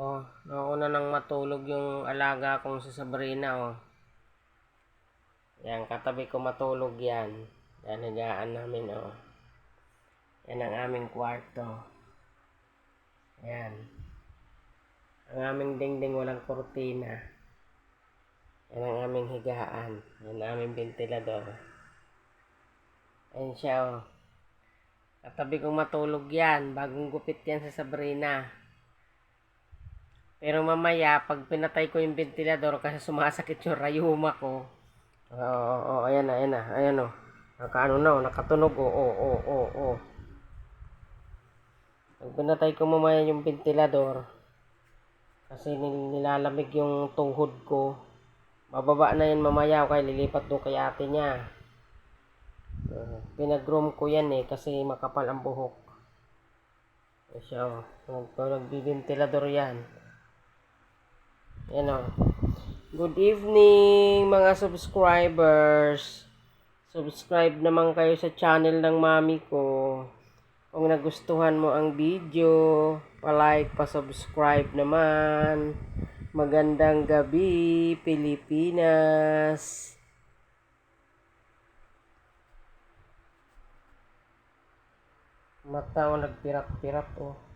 Oh, nauna nang matulog yung alaga kong si Sabrina, oh. Yan, katabi ko matulog yan. Yan, higaan namin, oh. Yan ang aming kwarto. Yan. Ang aming dingding walang kortina. Yan ang aming higaan. Yan ang aming ventilador. Ayan siya, oh. Katabi kong matulog yan. Bagong gupit yan sa Sabrina. Pero mamaya, pag pinatay ko yung ventilador kasi sumasakit yung rayuma ko. Oo, oo, oo, ayan na, ayan na, ayan o. Nakaano na, oh, nakatunog, oo, oo, oo, oo, oo. Pag pinatay ko mamaya yung ventilador, kasi nil- nilalamig yung tuhod ko, bababa na yan mamaya, kaya lilipat do kay ate niya. Uh, pinag-groom ko yan eh, kasi makapal ang buhok. Siya o, Nag- nagbibentilador yan. Yan o. Good evening mga subscribers. Subscribe naman kayo sa channel ng mami ko. Kung nagustuhan mo ang video, pa-like, pa-subscribe naman. Magandang gabi, Pilipinas. Mata ko nagpirat-pirat oh.